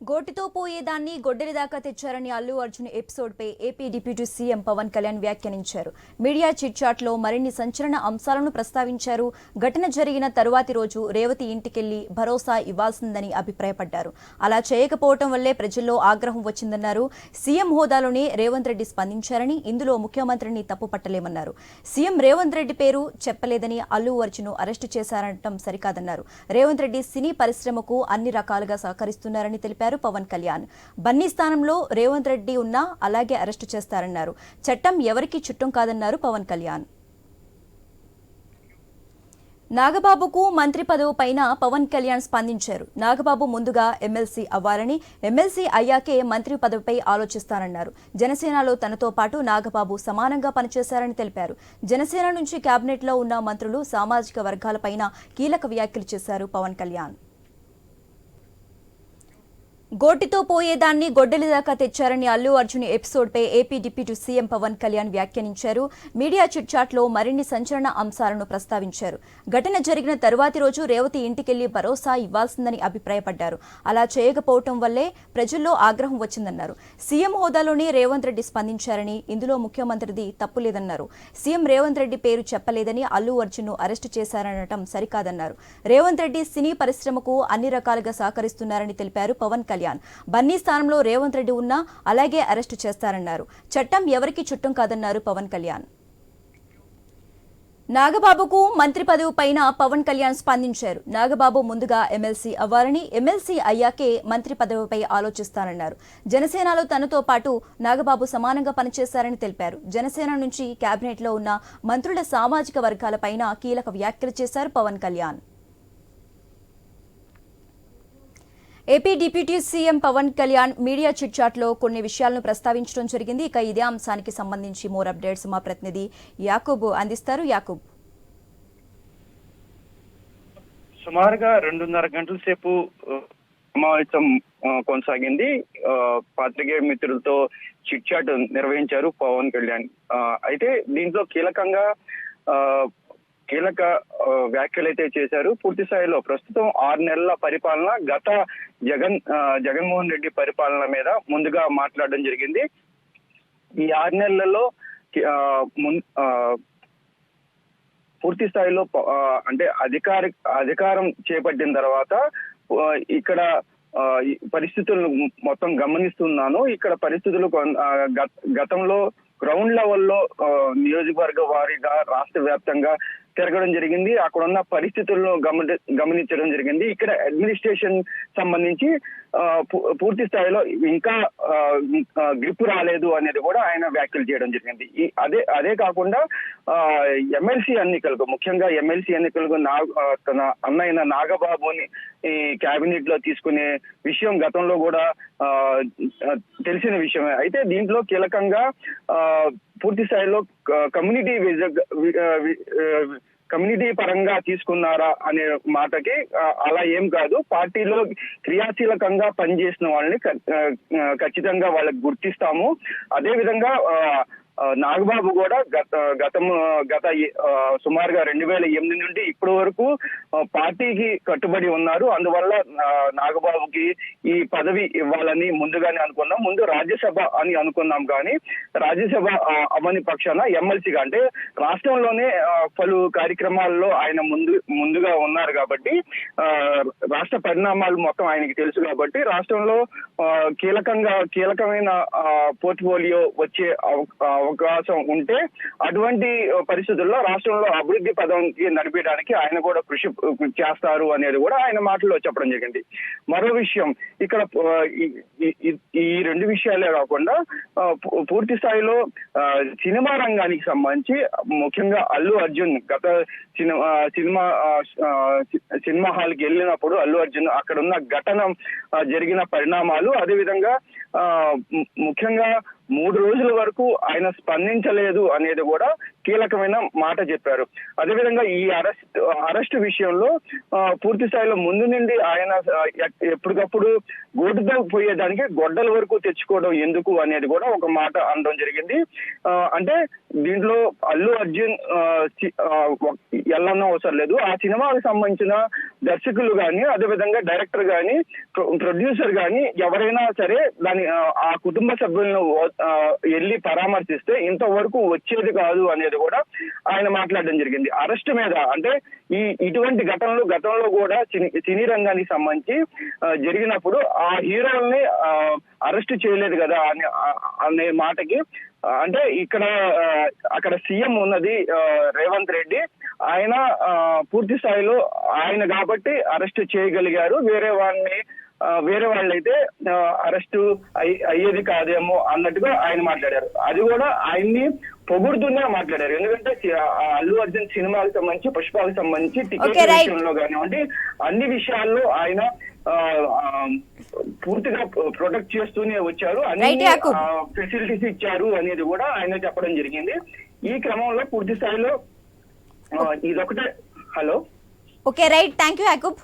గోటితో పోయేదాన్ని గొడ్డలి దాకా తెచ్చారని అల్లు అర్జున్ ఎపిసోడ్ పై AP deputy CM Pawan Kalyan వ్యాఖ్యానించారు. మీడియా చిట్చాట్లో మరిన్ని సంచలన అంశాలను ప్రస్తావించారు. ఘటన జరిగిన తరువాతి రోజు రేవతి ఇంటికెళ్ళి భరోసా ఇవ్వాల్సిందని అభిప్రాయపడ్డారు. అలా చేయకపోవటం వల్లే ప్రజల్లో ఆగ్రహం వచ్చిందన్నారు. సీఎం హోదాలోనే రేవంత్ రెడ్డి స్పందించారని ఇందులో ముఖ్యమంత్రిని తప్పుపట్టలేమన్నారు సీఎం రేవంత్ రెడ్డి పేరు చెప్పలేదని అల్లు అర్జున్ అరెస్టు చేశారనటం సరికాదన్నారు. రేవంత్ రెడ్డి సినీ పరిశ్రమకు అన్ని రకాలుగా సహకరిస్తున్నారని తెలిపారు. పవన్ కళ్యాణ్. బన్నీ స్థానంలో రేవంత్ రెడ్డి ఉన్నా అలాగే అరెస్టు చేస్తారన్నారు. చట్టం ఎవరికీ చుట్టం కాదన్నారు పవన్ కళ్యాణ్. నాగబాబుకు మంత్రి పదవి పైన పవన్ కళ్యాణ్ స్పందించారు. నాగబాబు ముందుగా ఎమ్మెల్సీ అవ్వాలని ఎమ్మెల్సీ అయ్యాకే మంత్రి పదవిపై ఆలోచిస్తానన్నారు. జనసేనలో తనతో పాటు నాగబాబు సమానంగా పనిచేశారని తెలిపారు. జనసేన నుంచి కేబినెట్లో ఉన్న మంత్రులు సామాజిక వర్గాలపైన కీలక వ్యాఖ్యలు చేశారు పవన్ కళ్యాణ్. గోటితో పోయేదాన్ని గొడ్డలి దాకా తెచ్చారని Allu Arjun ఎపిసోడ్పై AP deputy CM Pawan Kalyan వ్యాఖ్యానించారు. మీడియా చిట్చాట్లో మరిన్ని సంచలన అంశాలను ప్రస్తావించారు. ఘటన జరిగిన తరువాతి రోజు రేవతి ఇంటికెళ్ళి భరోసా ఇవ్వాల్సిందని అభిప్రాయపడ్డారు. అలా చేయకపోవటం వల్లే ప్రజల్లో ఆగ్రహం వచ్చిందన్నారు. సీఎం హోదాలోనే రేవంత్ రెడ్డి స్పందించారని ఇందులో ముఖ్యమంత్రిది తప్పులేదన్నారు. సీఎం రేవంత్ రెడ్డి పేరు చెప్పలేదని అల్లు అర్జున్ను అరెస్టు చేశారనటం సరికాదన్నారు. రేవంత్ రెడ్డి సినీ పరిశ్రమకు అన్ని రకాలుగా సహకరిస్తున్నారని తెలిపారు పవన్ కళ్యాణ్. బన్నీ స్థానంలో రేవంత్ రెడ్డి ఉన్నా అలాగే అరెస్టు చేస్తారన్నారు. చట్టం ఎవరికి చుట్టం కాదన్నారు పవన్ కళ్యాణ్. నాగబాబుకు మంత్రి పదవి పైన పవన్ కళ్యాణ్ స్పందించారు. నాగబాబు ముందుగా ఎమ్మెల్సీ అవ్వాలని ఎమ్మెల్సీ అయ్యాకే మంత్రి పదవిపై ఆలోచిస్తానన్నారు. జనసేనలో తనతో పాటు నాగబాబు సమానంగా పనిచేశారని తెలిపారు. జనసేన నుంచి కేబినెట్లో ఉన్న మంత్రుల సామాజిక వర్గాలపైన కీలక వ్యాఖ్యలు చేశారు Pawan Kalyan. AP deputy CM Pawan Kalyan media చిట్చాట్లో కొన్ని విషయాలను ప్రస్తావించడం జరిగింది. ఇక ఇదే అంశానికి సంబంధించి మోర్ అప్డేట్స్ మా ప్రతినిధి యాకూబ్ అందిస్తారు. యాకూబ్. సుమారుగా రెండున్నర గంటల సేపు సమావేశం కొనసాగింది. పాత్రికేయ మిత్రులతో చిట్ చాట్ నిర్వహించారు పవన్ కళ్యాణ్. అయితే దీంట్లో కీలకంగా కీలక వ్యాఖ్యలు అయితే చేశారు. పూర్తి స్థాయిలో ప్రస్తుతం ఆరు నెలల పరిపాలన గత జగన్ జగన్మోహన్ రెడ్డి పరిపాలన మీద ముందుగా మాట్లాడడం జరిగింది. ఈ ఆరు నెలలలో పూర్తి స్థాయిలో అంటే అధికారి అధికారం చేపట్టిన తర్వాత ఇక్కడ పరిస్థితులు పరిస్థితులను మొత్తం గమనిస్తున్నాను. ఇక్కడ పరిస్థితులు గతంలో గ్రౌండ్ లెవెల్లో నియోజకవర్గ వారీగా రాష్ట్ర వ్యాప్తంగా తిరగడం జరిగింది. అక్కడ ఉన్న పరిస్థితులను గమని గమనించడం జరిగింది. ఇక్కడ అడ్మినిస్ట్రేషన్ సంబంధించి ఆ, పూ- పూర్తి స్థాయిలో ఇంకా గ్రిప్ రాలేదు అనేది కూడా ఆయన వ్యాఖ్యలు చేయడం జరిగింది. ఈ అదే అదే కాకుండా ఎమ్మెల్సీ ఎన్నికలకు ముఖ్యంగా ఎమ్మెల్సీ ఎన్నికలకు నా తన అన్నయ్య నాగబాబుని ఈ క్యాబినెట్లో తీసుకునే విషయం గతంలో కూడా ఆ, తెలిసిన విషయమే. అయితే దీంట్లో కీలకంగా ఆ, పూర్తి స్థాయిలో కమ్యూనిటీ కమ్యూనిటీ పరంగా తీసుకున్నారా అనే మాటకి అలా ఏం కాదు. పార్టీలో క్రియాశీలకంగా పనిచేసిన వాళ్ళని ఖచ్చితంగా వాళ్ళకి గుర్తిస్తాము. అదే విధంగా ఆ, నాగబాబు కూడా గత గతం గత సుమారుగా రెండు వేల ఎనిమిది నుండి ఇప్పటి వరకు పార్టీకి కట్టుబడి ఉన్నారు. అందువల్ల నాగబాబుకి ఈ పదవి ఇవ్వాలని ముందుగానే అనుకున్నాం. ముందు రాజ్యసభ అని అనుకున్నాం కానీ రాజ్యసభ అవని పక్షాన ఎమ్మెల్సీగా అంటే రాష్ట్రంలోనే పలు కార్యక్రమాల్లో ఆయన ముందు ముందుగా ఉన్నారు కాబట్టి రాష్ట్ర పరిణామాలు మొత్తం ఆయనకి తెలుసు కాబట్టి రాష్ట్రంలో కీలకంగా కీలకమైన పోర్ట్ఫోలియో వచ్చే అవ- అవకాశం ఉంటే అటువంటి పరిస్థితుల్లో రాష్ట్రంలో అభివృద్ధి పదంకి నడిపించడానికి ఆయన కూడా కృషి చేస్తారు అనేది కూడా ఆయన మాటల్లో చెప్పడం జరిగింది. మరో విషయం ఇక్కడ ఈ- రెండు విషయాలే కాకుండా పూర్తి స్థాయిలో సినిమా రంగానికి సంబంధించి ముఖ్యంగా అల్లు అర్జున్ గత సినిమా సినిమా సినిమా హాల్కి వెళ్ళినప్పుడు అల్లు అర్జున్ అక్కడ ఉన్న ఘటన జరిగిన పరిణామాలు అదేవిధంగా ముఖ్యంగా మూడు రోజుల వరకు ఆయన స్పందించలేదు అనేది కూడా కీలకమైన మాట చెప్పారు. అదేవిధంగా ఈ అరెస్ట్ అరెస్ట్ విషయంలో ఆ, పూర్తి స్థాయిలో ముందు నుండి ఆయన ఎప్పటికప్పుడు గోటుతో పోయేదానికి గొడ్డల వరకు తెచ్చుకోవడం ఎందుకు అనేది కూడా ఒక మాట అనడం జరిగింది. ఆ, అంటే దీంట్లో అల్లు అర్జున్ ఎల్లన్నా అవసరం లేదు. ఆ సినిమాకి సంబంధించిన దర్శకులు కానీ అదేవిధంగా డైరెక్టర్ కానీ ప్రొడ్యూసర్ కానీ ఎవరైనా సరే దాని ఆ, కుటుంబ సభ్యులను వెళ్ళి పరామర్శిస్తే ఇంతవరకు వచ్చేది కాదు అనేది కూడా ఆయన మాట్లాడడం జరిగింది. అరెస్ట్ మీద అంటే ఈ ఇటువంటి ఘటనలు గతంలో కూడా సినీ సినీ రంగానికి సంబంధించి జరిగినప్పుడు ఆ హీరోల్ని అరెస్ట్ చేయలేదు కదా అనే అనే మాటకి అంటే ఇక్కడ అక్కడ సీఎం ఉన్నది రేవంత్ రెడ్డి. ఆయన పూర్తి స్థాయిలో ఆయన కాబట్టి అరెస్ట్ చేయగలిగారు. వేరే వాళ్ళని వేరే వాళ్ళైతే అరెస్ట్ అయ్యేది కాదేమో అన్నట్టుగా ఆయన మాట్లాడారు. అది కూడా ఆయన్ని పొగుడుతూనే మాట్లాడారు. ఎందుకంటే అల్లు అర్జున్ సినిమాకి సంబంధించి పుష్పాలకు సంబంధించి టికెట్. విషయంలో కానివ్వండి అన్ని విషయాల్లో ఆయన పూర్తిగా ప్రొటెక్ట్ చేస్తూనే వచ్చారు. అన్ని. ఫెసిలిటీస్ ఇచ్చారు అనేది కూడా ఆయన చెప్పడం జరిగింది. ఈ క్రమంలో పూర్తి స్థాయిలో ఇదొకటే hello? Okay right. Thank you Yakub.